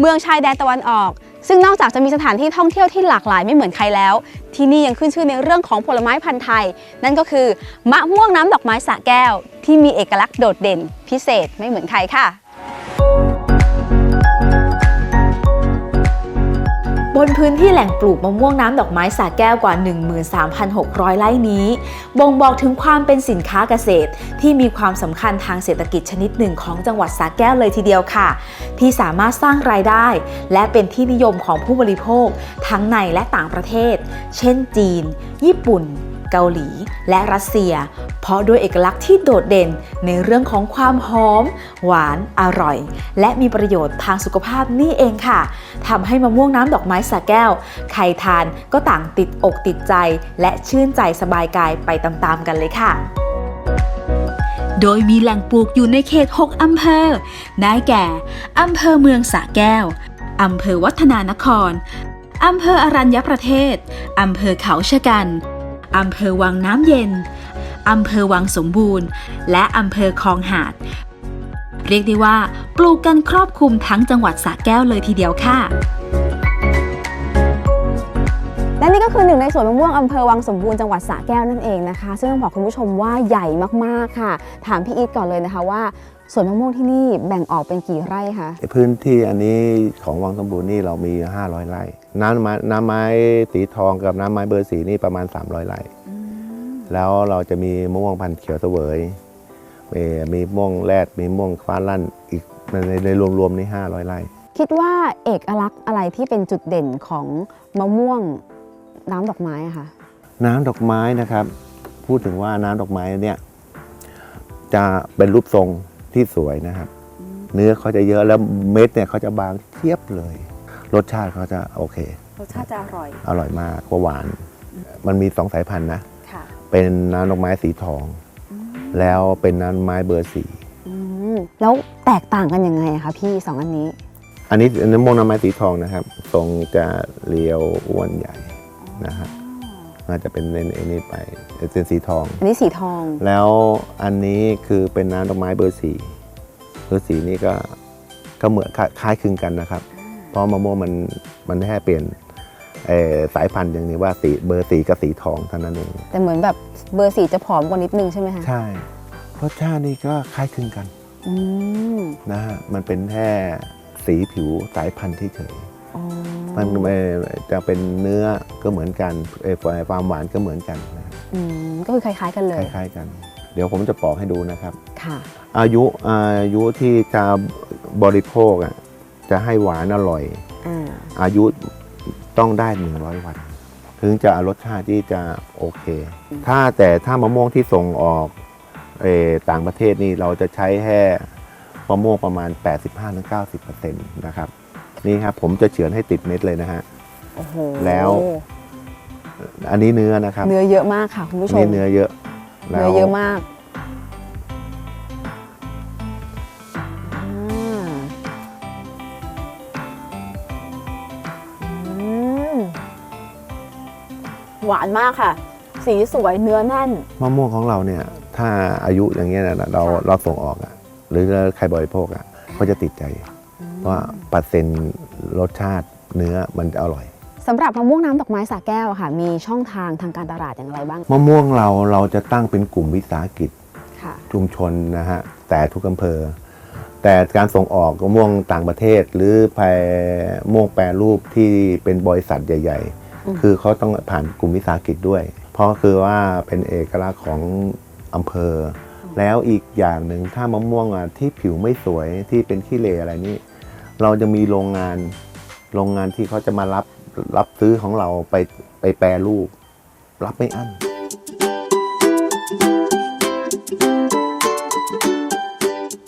เมืองชายแดนตะวันออก ซึ่งนอกจากจะมีสถานที่ท่องเที่ยวที่หลากหลายไม่เหมือนใครแล้ว ที่นี่ยังขึ้นชื่อในเรื่องของผลไม้พันธุ์ไทย นั่นก็คือมะม่วงน้ำดอกไม้สะแก้ว ที่มีเอกลักษณ์โดดเด่น พิเศษไม่เหมือนใครค่ะ บนพื้นที่แหล่งปลูกมะม่วงน้ำดอกไม้สาแก้วกว่า 13,600 ไร่นี้ บ่งบอกถึงความเป็นสินค้าเกษตร ที่มีความสำคัญทางเศรษฐกิจชนิดหนึ่งของจังหวัดสาแก้วเลยทีเดียวค่ะ ที่สามารถสร้างรายได้ และเป็นที่นิยมของผู้บริโภค ทั้งในและต่างประเทศ เช่นจีน ญี่ปุ่น เกาหลี และรัสเซีย เพราะด้วยเอกลักษณ์ที่โดดเด่นในเรื่องของความหอม หวานอร่อย และมีประโยชน์ทางสุขภาพนี่เองค่ะทำให้มะม่วงน้ำดอกไม้สาแก้ว ใครทานก็ต่างติดอกติดใจ และชื่นใจสบายกายไปตามๆกันเลยค่ะโดยมีแหล่งปลูกอยู่ในเขต 6 อำเภอ ได้แก่ อำเภอเมืองสระแก้ว อำเภอวัฒนานคร อำเภออรัญญประเทศ อำเภอเขาชะกัน อำเภอวังน้ำเย็น อำเภอวังสมบูรณ์ และอำเภอคลองหาด เรียกได้ว่าปลูกกันครอบคลุมทั้งจังหวัดสระแก้วเลยทีเดียวค่ะและนี่ก็คือหนึ่งในสวนมะม่วงอำเภอวังสมบูรณ์จังหวัดสระแก้วนั่นเองนะคะ ซึ่งต้องบอกคุณผู้ชมว่าใหญ่มากๆค่ะ ถามพี่อีทก่อนเลยนะคะว่าสวนมะม่วงที่นี่แบ่งออกเป็นกี่ไร่คะพื้นที่อันนี้ของวังสมบูรณ์นี่เรามี 500 ไร่ น้ำไม้น้ำไม้สีทองกับน้ำไม้เบอร์สีนี่ประมาณ 300 ไร่ แล้วเราจะมีมะม่วงพันธุ์เขียวเสวยเอ่อมีมะม่วงแรด มีมะม่วงฟ้าลั่นอีกในในรวมๆนี่500ไร่คิดว่าเอกลักษณ์อะไรที่เป็นจุดเด่นของมะม่วงน้ำดอกไม้อะคะน้ำดอกไม้นะครับ พูดถึงว่าน้ำดอกไม้เนี่ยจะเป็นรูปทรงที่สวยนะครับ เนื้อเขาจะเยอะแล้วเม็ดเนี่ยเขาจะบางเทียบเลย รสชาติเขาจะโอเค รสชาติจะอร่อย อร่อยมากกว่าหวาน มันมีสองสายพันธุ์นะค่ะ เป็นน้ำดอกไม้สีทอง แล้วเป็นน้ำไม้เบอร์สีแล้วแตกต่างกันยังไงอะคะพี่สองอันนี้ อันนี้น้ำมงน้ำไม้สีทองนะครับ ทรงจะเรียวอ้วนใหญ่นะครับน่าจะเป็นเน้นไอ้นี่ไปเป็นสีทอง อันนี้สีทอง แล้วอันนี้คือเป็นน้ำดอกไม้เบอร์สีเบอร์สีนี่ก็ก็เหมือนคล้ายคล้ายคลึงกันนะครับ เพราะมะม่วงมันมันแค่เปลี่ยนเอ่อ สายพันธุ์อย่างนี้ว่าสีเบอร์สีกับสีทองเท่านั้นเองแต่เหมือนแบบเบอร์สีจะผอมกว่านิดนึงใช่ไหมคะใช่รสชาตินี่ก็คล้ายคลึงกันอืมนะฮะมันเป็นแค่สีผิวสายพันธุ์ที่เฉยอ๋อมันเอ่อจะเป็นเนื้อก็เหมือนกันเอ่อความหวานก็เหมือนกันนะฮะอืมก็คือคล้าย ๆ กันเลคยล้ายๆกัน เดี๋ยวผมจะปอกให้ดูนะครับค่ะอายุอายุที่จะบริโภคอะจะให้หวานอร่อยอ่าอายุ ต้องได้ 100 วัน ถึงจะรสชาติที่จะโอเค ถ้าแต่ถ้ามะม่วงที่ส่งออกเออต่างประเทศนี่เราจะใช้แค่มะม่วงประมาณ 85-90%นะครับ นี่ครับผมจะเฉือนให้ติดเม็ดเลยนะฮะโอ้โหแล้วอันนี้เนื้อนะครับ เนื้อเยอะมากค่ะคุณผู้ชมนี่เนื้อเยอะแล้เนื้วอเยอะมาก หวานมากค่ะ สีสวยเนื้อแน่น มะม่วงของเราเนี่ย ถ้าอายุอย่างเงี้ยนะเราค่ะเราส่งออกอะหรือใครบริโภคอะเขาจะติดใจ เพราะว่าเปอร์เซ็นต์รสชาติเนื้อมันจะอร่อยสำหรับมะม่วงน้ำดอกไม้สาแก้วอะค่ะ มีช่องทางทางการตลาดอย่างไรบ้างมะม่วงเราเราจะตั้งเป็นกลุ่มวิสาหกิจค่ะชุมชนนะฮะแต่ทุกอำเภอ แต่การส่งออกมะม่วงต่างประเทศ หรือแปรมะม่วงแปรรูปที่เป็นบริษัทใหญ่อืมๆ คือเขาต้องผ่านกลุ่มวิสาหกิจด้วย เพราะคือว่าเป็นเอกลักษณ์ของอำเภอ แล้วอีกอย่างหนึ่งถ้ามะม่วงอะที่ผิวไม่สวยที่เป็นขี้เลอะไรนี่ เราจะมีโรงงานโรงงานที่เขาจะมารับรับซื้อของเราไปไปแปรรูป รับไม่อั้น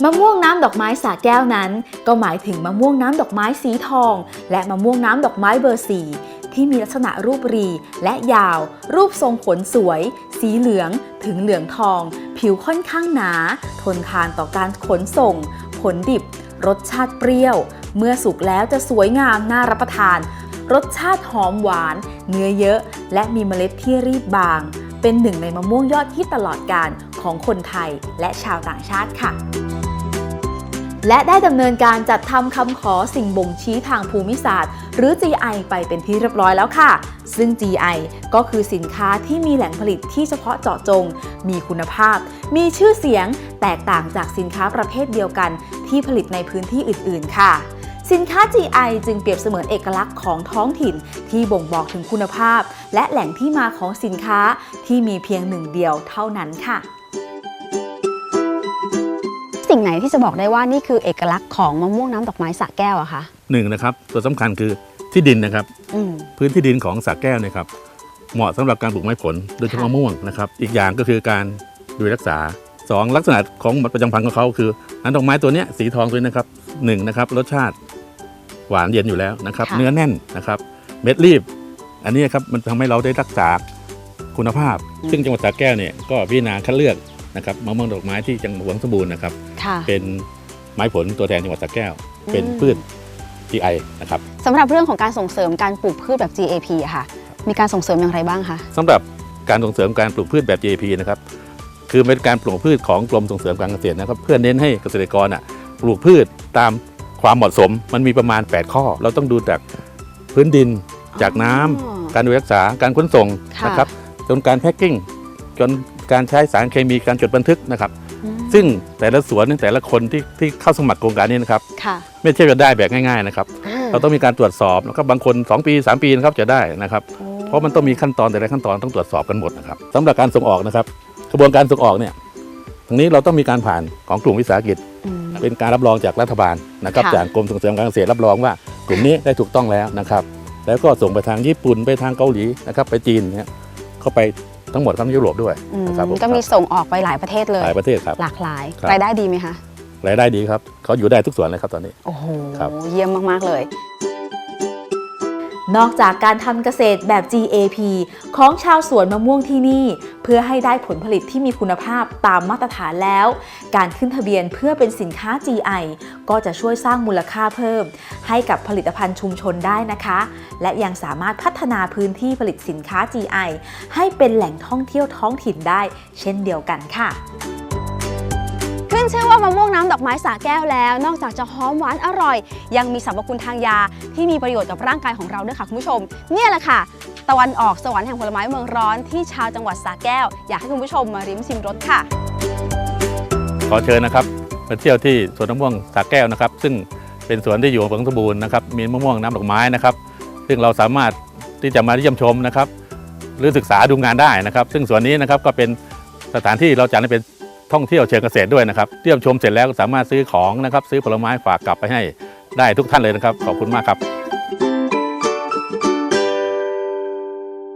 มะม่วงน้ำดอกไม้สาแก้วนั้น ก็หมายถึงมะม่วงน้ำดอกไม้สีทอง และมะม่วงน้ำดอกไม้เบอร์สี ที่มีลักษณะรูปรี และยาว รูปทรงผลสวย สีเหลือง ถึงเหลืองทอง ผิวค่อนข้างหนา ทนทานต่อการขนส่ง ผลดิบ รสชาติเปรี้ยว เมื่อสุกแล้วจะสวยงามน่ารับประทาน รสชาติหอมหวาน เนื้อเยอะ และมีเมล็ดที่รีบบาง เป็นหนึ่งในมะม่วงยอดฮิตตลอดการของคนไทยและชาวต่างชาติค่ะ และได้ดำเนินการจัดทำคำขอสิ่งบ่งชี้ทางภูมิศาสตร์ หรือ GI ไปเป็นที่เรียบร้อยแล้วค่ะ ซึ่ง GI ก็คือสินค้าที่มีแหล่งผลิตที่เฉพาะเจาะจง มีคุณภาพ มีชื่อเสียง แตกต่างจากสินค้าประเภทเดียวกัน ที่ผลิตในพื้นที่อื่น ๆ ค่ะสินค้า GI จึงเปรียบเสมือนเอกลักษณ์ของท้องถิ่นที่บ่งบอกถึงคุณภาพ และแหล่งที่มาของสินค้าที่มีเพียงหนึ่งเดียวเท่านั้นค่ะ สิ่งไหนที่จะบอกได้ว่านี่คือเอกลักษณ์ของมะม่วงน้ำดอกไม้สระแก้วอะคะหนึ่งนะครับตัวสำคัญคือที่ดินนะครับ อืม พื้นที่ดินของสระแก้วเนี่ยครับเหมาะสำหรับการปลูกไม้ผลโดยเฉพาะค่ะ มะม่วงนะครับอีกอย่างก็คือการดูแลรักษาสองลักษณะของบัตรประจำพันธุ์ของเขาคือน้ำดอกไม้ตัวเนี้ยสีทองตัวนี้นะครับหนึ่งนะครับรสชาติหวานเย็นอยู่แล้วนะครับค่ะ เนื้อแน่นนะครับเม็ดรีบ อันนี้ครับมันทำให้เราได้รักษาคุณภาพ ซึ่งจังหวัดสระแก้วเนี่ยก็พิจารณาคัดเลือก นะครับมะม่วงดอกไม้ที่จังหวัดหลวงสมบูรณ์นะครับ ค่ะ เป็นไม้ผลตัวแทนจังหวัดสระแก้วเป็นอืมพืช GI นะครับสำหรับเรื่องของการส่งเสริมการปลูกพืชแบบ GAP อะค่ะ มีการส่งเสริมอย่างไรบ้างคะ สำหรับการส่งเสริมการปลูกพืชแบบ GAP นะครับคือเป็นการปลูกพืชของกรมส่งเสริมการเกษตรนะครับ เพื่อเน้นให้เกษตรกรอะปลูกพืชตามความเหมาะสม มันมีประมาณ 8 ข้อ เราต้องดูจากพื้นดินจากน้ำอ๋อการดูแลรักษาการขนส่งค่ะ นะครับจนการแพ็กกิ้งจน การใช้สารเคมีการจดบันทึกนะครับอืมซึ่งแต่ละสวนแต่ละคนที่ที่เข้าสมัครโครงการนี้นะครับค่ะไม่ใช่จะได้แบบง่ายๆนะครับ เราต้องมีการตรวจสอบแล้วก็บางคน 2 ปี 3 ปีนะครับจะได้นะครับ เพราะมันต้องมีขั้นตอนแต่ละขั้นตอนต้องตรวจสอบกันหมดนะครับสำหรับการส่งออกนะครับ กระบวนการส่งออกเนี่ยตรงนี้เราต้องมีการผ่านของกลุ่มวิสาหกิจอืมเป็นการรับรองจากรัฐบาลนะครับค่ะจากกรมส่งเสริมการเกษตรรับรองว่ากลุ่มนี้ได้ถูกต้องแล้วนะครับ แล้วก็ส่งไปทางญี่ปุ่นไปทางเกาหลีนะครับไปจีนเนี่ยเข้าไป ทั้งหมดทั้งยุโรปด้วยอืมนะครับผก็มีส่งออกไปหลายประเทศเลย หลายประเทศครับ หลากหลายครับ รายได้ดีไหมคะ รายได้ดีครับเขาอยู่ได้ทุกส่วนเลยครับตอนนี้ โอ้โห ครับ เยี่ยมมาก ๆ เลย นอกจากการทำเกษตรแบบ GAP ของชาวสวนมะม่วงที่นี่ เพื่อให้ได้ผลผลิตที่มีคุณภาพตามมาตรฐานแล้ว การขึ้นทะเบียนเพื่อเป็นสินค้า GI ก็จะช่วยสร้างมูลค่าเพิ่ม ให้กับผลิตภัณฑ์ชุมชนได้นะคะ และยังสามารถพัฒนาพื้นที่ผลิตสินค้า GI ให้เป็นแหล่งท่องเที่ยวท้องถิ่นได้ เช่นเดียวกันค่ะ ชื่อว่ามะม่วงน้ำดอกไม้สาแก้วแล้ว นอกจากจะหอมหวานอร่อย ยังมีสรรพคุณทางยาที่มีประโยชน์กับร่างกายของเราด้วยค่ะคุณผู้ชม เนี่ยแหละค่ะ ตะวันออกสวรรค์แห่งผลไม้เมืองร้อนที่ชาวจังหวัดสาแก้ว อยากให้คุณผู้ชมมาริมชิมรสค่ะ ขอเชิญนะครับมาเที่ยวที่สวนมะม่วงสาแก้วนะครับ ซึ่งเป็นสวนที่อยู่ของสมบูรณ์นะครับมีมะม่วงน้ำดอกไม้นะครับ ซึ่งเราสามารถที่จะมาเยี่ยมชมนะครับ หรือศึกษาดูงานได้นะครับ ซึ่งสวนนี้นะครับก็เป็นสถานที่เราจัดให้เป็น ท่องเที่ยวเชิงเกษตรด้วยนะครับเที่ยวชมเสร็จแล้วสามารถซื้อของนะครับซื้อผลไม้ฝากกลับไปให้ได้ทุกท่านเลยนะครับ ขอบคุณมากครับ